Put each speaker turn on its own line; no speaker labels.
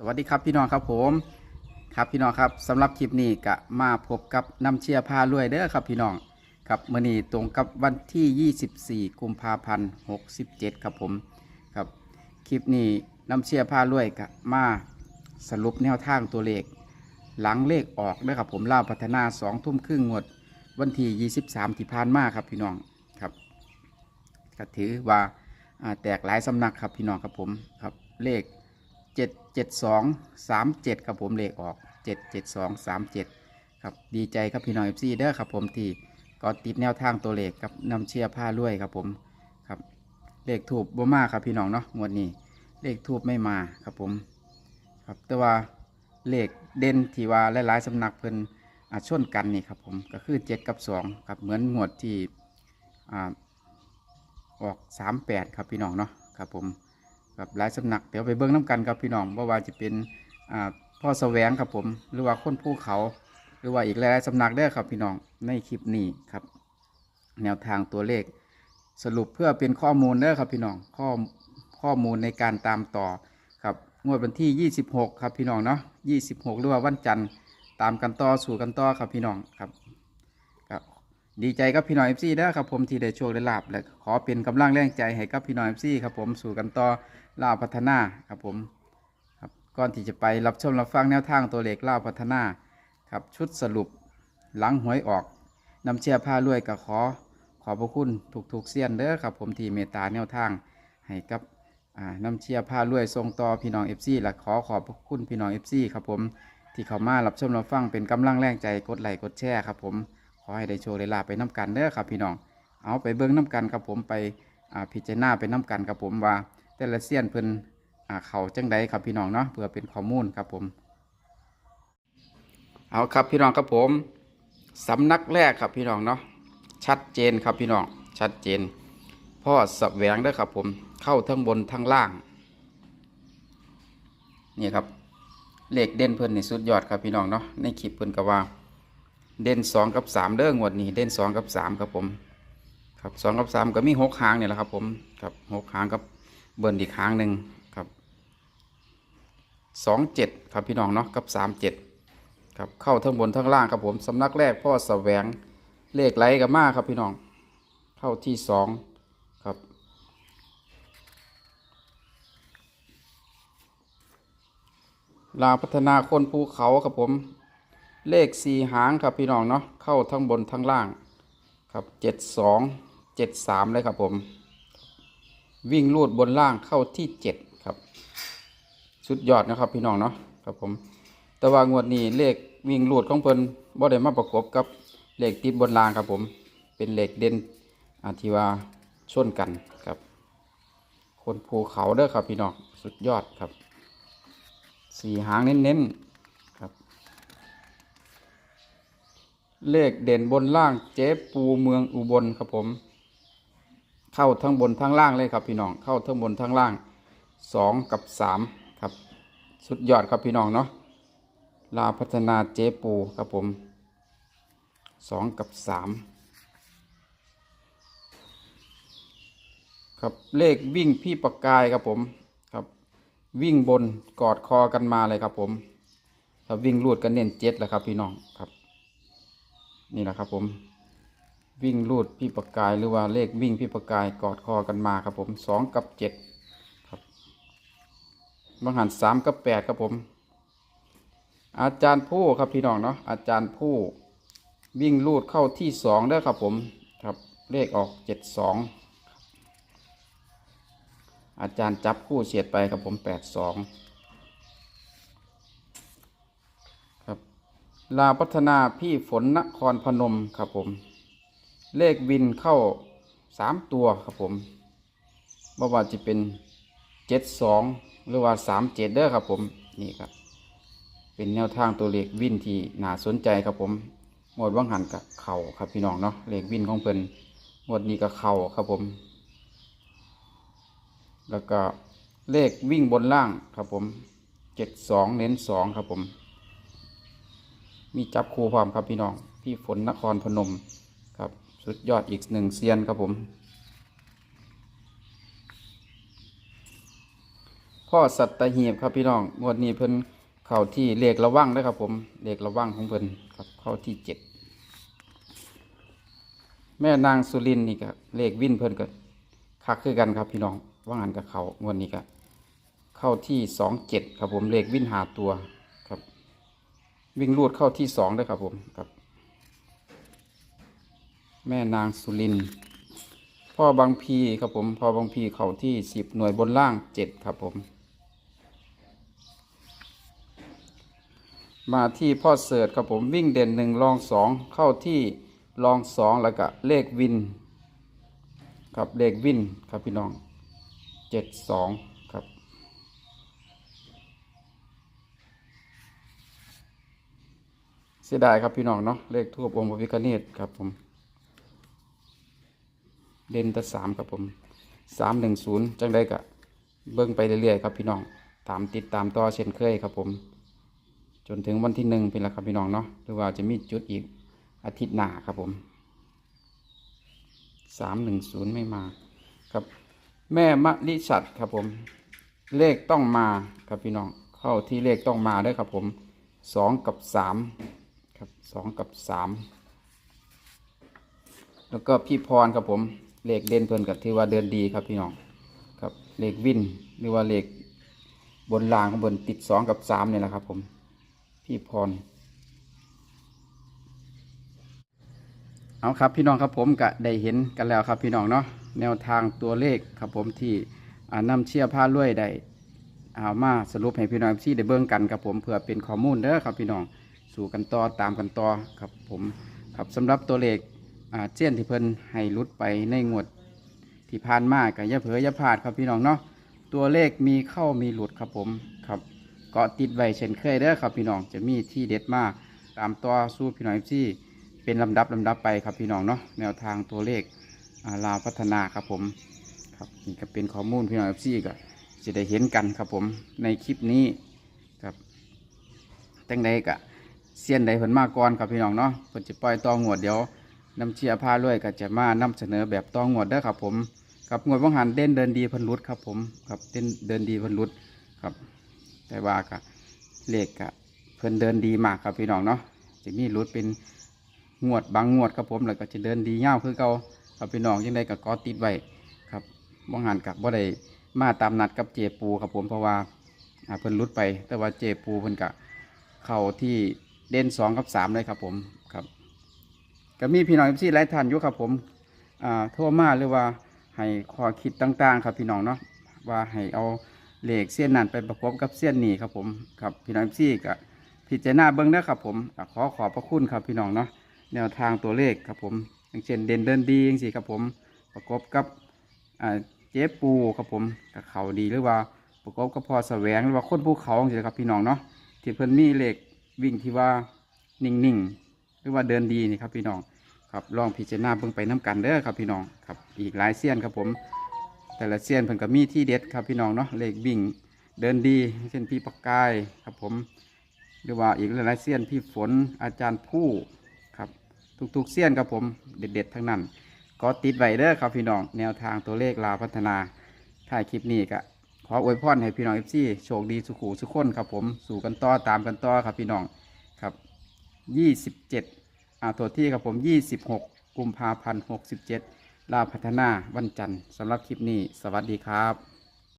สวัสดีครับพี่น้องครับผมครับพี่น้องครับสำหรับคลิปนี้ก็มาพบกับน้ำเชียร์พารวยเด้อครับพี่น้องครับมื่อนี้ตรงกับวันที่ 24 กุมภาพันธ์67 ครับผมครับคลิปนี้น้ำเชียร์พารวยก็มาสรุปแนวทางตัวเลข หลังเลขออกเด้อครับผมล่าพัฒนา 2 ทุ่มครึ่งงวดวันที่ 23 ที่ผ่านมาครับพี่น้องครับก็ถือว่าแตกหลายสำนักครับพี่น้องครับผมครับเลขเจ็ดเจ็ดสองสามเจ็ดครับผมเลขออกเจ็ดเจ็ดสองสามเจ็ดครับดีใจครับพี่น้องเอฟซีเด้อครับผมที่ก็ติดแนวทางตัวเลขกับนำเชียร์ผ้าลวยครับผมครับเลขถูกบ่มากครับพี่น้องเนาะงวดนี้เลขทูบไม่มาครับผมครับแต่ว่าเลขเด่นที่ว่าหลายๆสำนักเพิ่นอาชนกันนี่ครับผมก็คือเจ็ดกับสองครับเหมือนงวดที่อ่าออกสามแปดครับพี่น้องเนาะครับผม กับหลายสำนักเดี๋ยวไปเบิ้งน้ำกันครับพี่น้องว่าว่าจะเป็นอ่าพ่อแสวงครับผม หรือว่าคนภูเขา หรือว่าอีกหลายๆสำนักเด้อครับพี่น้องในคลิปนี้ครับ แนวทางตัวเลข สรุปเพื่อเป็นข้อมูลเด้อครับพี่น้องข้อข้อมูลในการตามต่อครับงวดวันที่ 26 ครับพี่น้องเนาะ26 หรือว่าวันจันทร์ตามกันต่อสู่กันต่อครับพี่น้องครับ ดีใจกับพี่น้องเอฟซีเด้อครับผมที่ได้โชคได้ลาบและขอเป็นกำลังแรงใจให้กับพี่น้องเอฟซีครับผมสู่กันต่อลาพัฒนาครับผมครับก่อนที่จะไปรับชมรับฟังแนวทางตัวเลขลาวพัฒนาครับชุดสรุปหลังหวยออกนำเชียร์ผ้ารวยก็ขอ ขอพระคุณทุกๆเสี้ยนเด้อครับผมที่เมตตาแนวทางให้กับนำเชียร์ผ้ารวยส่งต่อพี่น้องเอฟซีและขอขอบพระคุณพี่น้องเอฟซีครับผมที่เข้ามารับชมรับฟังเป็นกำลังแรงใจกดไลค์กดแชร์ครับผม อให้ได้โชว์ได้ลาบไปน้ำกันเด้อครับพี่น้อง เอาไปเบิ้งน้ำกันครับผมไปพิจารณาไปน้ำกันครับผมว่า แต่ละเซียนเพิ่นอ่าเขาจังใดครับพี่น้องเนาะเพื่อเป็นข้อมูลครับผม เอาครับพี่น้องครับผมสำนักแรกครับพี่น้องเนาะชัดเจนครับพี่น้องชัดเจน พ่อสแสวงเด้อครับผมเข้าทั้งบนทั้งล่างนี่ครับเหลขเด่นเพิ่นนี่สุดยอดครับพี่น้องเนาะในคลิปเพิ่นก็ว่า เด่นสองกับสามเด้องวดนี้เด่นสองกับสามครับผม ครับสองกับสามก็มีหกหางเนี่ยแหละครับ ผมครับหกหางกับเบิร์นอีกหางหนึ่งครับสองเจ็ดครับพี่น้องเนาะกับสามเจ็ดครับเข้าทั้งบนทั้งล่างครับผมสำนักแรกพ่อแสวงเลขไหลกับมาครับพี่น้อง เข้าที่สองครับลาพัฒนาคนภูเขาครับผม เลขสี่หางครับพี่น้องเนาะเข้าทั้งบนทั้งล่างครับเจ็ดสองเจ็ดสามเลยครับผม วิ่งลูดบนล่างเข้าที่เจ็ดครับ สุดยอดนะครับพี่น้องเนาะครับผม แต่ว่างวดนี้เลขวิ่งลูดของเพิ่นบ่ได้มาประกบกับเลขติดบนล่างครับผม เป็นเลขเด่นอาที่ว่าชนกันครับ คนภูเขาเด้อครับพี่น้องสุดยอดครับสี่หางเน้นๆ เลขเด่นบนล่างเจ๊ปูเมืองอุบลครับผม เข้าทั้งบนทั้งล่างเลยครับพี่น้อง เข้าทั้งบนทั้งล่างสองกับสามครับ สุดยอดครับพี่น้องเนาะ ลาพัฒนาเจ๊ปูครับผมสองกับสามครับเลขวิ่งพี่ประกายครับผมครับ วิ่งบนกอดคอกันมาเลยครับผมถ้าวิ่งลูดกันเน้นเจ็ดแหละครับพี่น้องครับ นี่แหละครับผม วิ่งลูดพี่ประกายหรือว่าเลขวิ่งพี่ประกายกอดคอกันมาครับผมสองกับเจ็ดครับบางหันสามกับแปดครับผม อาจารย์ผู้ครับพี่น้องเนาะอาจารย์ผู้วิ่งลูดเข้าที่สองได้ครับผมครับเลขออกเจ็ดสองอาจารย์จับคู่เฉียดไปครับผมแปดสอง ลาพัฒนาพี่ฝนนครพนมครับผม เลขวินเข้าสามตัวครับผมบ่ว่าจะเป็นเจ็ดสองหรือว่าสามเจ็ดเด้อครับผมนี่ครับ เป็นแนวทางตัวเลขวินที่น่าสนใจครับผมงวดว่างหันกับเข่าครับพี่น้องเนาะเลขวินของเพิ่นงวดนี้กับเข่าครับผม แล้วก็เลขวิ่งบนล่างครับผมเจ็ดสองเน้นสองครับผม มีจับครูพร้อมครับพี่น้อง พี่ฝนนครพนมครับ สุดยอดอีกหนึ่งเซียนครับผม พ่อสัตหีบครับพี่น้องงวดนี้เพิ่นเข้าที่เลขระวังนะครับผมเลขระวังของเพิ่นครับเข้าที่เจ็ดแม่นางสุรินนี่ก็เลขวินเพิ่นก็คักคือกันครับพี่น้องว่างานกับเขางวดนี้ก็เข้าที่สองเจ็ดครับผมเลขวินหาตัว วิ่งรูดเข้าที่สองด้วยครับผมครับ แม่นางสุรินพ่อบางพีครับผมพ่อบางพีเข้าที่สิบหน่วยบนล่างเจ็ดครับผม มาที่พ่อเสิร์ตครับผมวิ่งเด่นหนึ่งรองสองเข้าที่รองสองแล้วก็เลขวิน ครับเลขวินครับพี่น้องเจ็ดสองครับ เสียดายครับพี่น้องเนาะเลขทูบองค์พระพิฆเนศครับผม เด่นแต่สามครับผมสามหนึ่งศูนย์จังได้กะเบิ้งไปเรื่อยๆครับพี่น้องตามติดตามต่อเช่นเคยครับผม จนถึงวันที่หนึ่งเป็นล้วครับพี่น้องเนาะหรือว่าจะมีจุดอีกอาทิตย์หน้าครับผมสามหนึ่งศูนย์ไม่มาครับ แม่มะลิสัตครับผม เลขต้องมาครับพี่น้องเข้าที่เลขต้องมาด้วยครับผมสองกับสาม ครับสองกับสามแล้วก็พี่พรครับผมเลขเด่นเพิ่นกับที่ว่าเดินดีครับพี่น้องครับเลขวินหรือว่าเลขบนรางข้างบนติดสองกับสามเนี่ยแหละครับ ผมพี่พรเอาครับพี่น้องครับผมก็ได้เห็นกันแล้วครับพี่น้องเนาะแนวทางตัวเลขครับผมที่อ่านำเชียร์ผ้าลวยได้เอามาสรุปให้พี่น้องที่ได้เบิ่งกันครับผมเพื่อเป็นข้อมูลเด้อครับพี่น้อง สู่กันต่อตามกันต่อครับผมครับสำหรับตัวเลขเจียนที่เพิ่นให้ลุดไปในงวดที่ผ่านมากับยาเผยอยาพลาดครับพี่น้องเนาะตัวเลขมีเข้ามีหลุดครับผมครับเกาะติดไว้เช่นเคยเด้อครับพี่น้องจะมีที่เด็ดมากตามต่อสู้พี่น้องที่เป็นลำดับลำดับไปครับพี่น้องเนาะแนวทางตัวเลขลาวพัฒนาครับผมครับนี่ก็เป็นข้อมูลพี่น้องที่ก็จะได้เห็นกันครับผมในคลิปนี้ครับตั้งใดกะ เสี้ยนใดเพิ่นมาก่อนครับพี่น้องเนาะเพิ่นจะปล่อยตองวดเดี๋ยวน้ำเชียร์พาด้วยก็จะมานำเสนอแบบตองวดเด้อครับผมครับงวดว่างหันเด่นเดินดีพันรุดครับผมครับเด่นเดินดีพันรุดครับ แต่ว่าก็เลขก็เพิ่นเดินดีมากครับพี่น้องเนาะจะมีรุดเป็นงวดบางงวดครับผมแล้วก็จะเดินดีเงาวคือเก่าครับพี่น้องยังได้กับกอติดไว้ครับบางหันกับบ่ได้มาตามนัดกับเจปูครับผมเพราะว่าเพิ่นรุดไป แต่ว่าเจปูเพิ่นกะเข้าที่ เด่นสองกับสามเลยครับผมครับก็มีพี่น้องที่หลายท่านอยู่ครับผมอ่าโทรมาหรือว่าให้ข้อคิดต่างๆ ครับพี่น้องเนาะว่าให้เอาเหลขเส้นนั้นไปประกบกับเส้นนี้ครับผมครับพี่น้องซี่กับพิจารณาเบิ้งเด้ครับผมขอขอบพระคุณครับพี่น้องเนาะแนวทางตัวเลขครับผม อย่างเช่นเด่นเดินดีอย่างสี่ครับผมประกบกับอ่าเจ๊ปูครับผมกับเขาดีหรือว่าประกบกับพอแสวงหรือว่าคนภูเขาอย่างสี่ครับพี่น้องเนาะที่เพิ่นมีเหลข วิ่งที่ว่านิ่งๆหรือว่าเดินดีนี่ครับพี่น้องครับลองพิจารณาเบิ่งไปน้กันเด้อครับพี่น้องครับอีกหลายเส้นครับผม แต่ละเซียนเพิ่นก็มีที่เด็ดครับพี่น้องเนาะเลขวิ่งเดินดีเช่นพี่ปากกายครับผม หรือว่าอีกหลายเซียนพี่ฝนอาจารย์ผู้ครับทุกๆเซียนครับผมเด็ดๆทั้งนั้น ก็ติดไว้เด้อครับพี่น้องแนวทางตัวเลขลาพัฒนาถ่ายคลิปนี้ก็ ขออวยพรให้พี่น้องเอฟซีโชคดีสุขุสุขคนครับผมสู่กันต่อตามกันต่อครับพี่น้องครับยี่สิบเจ็ดอ่าตัวที่ครับผมยี่สิบหกกุมภาพันธ์หกสิบเจ็ดลาพัฒนาวันจันทร์สำหรับคลิปนี้ สวัสดีครับ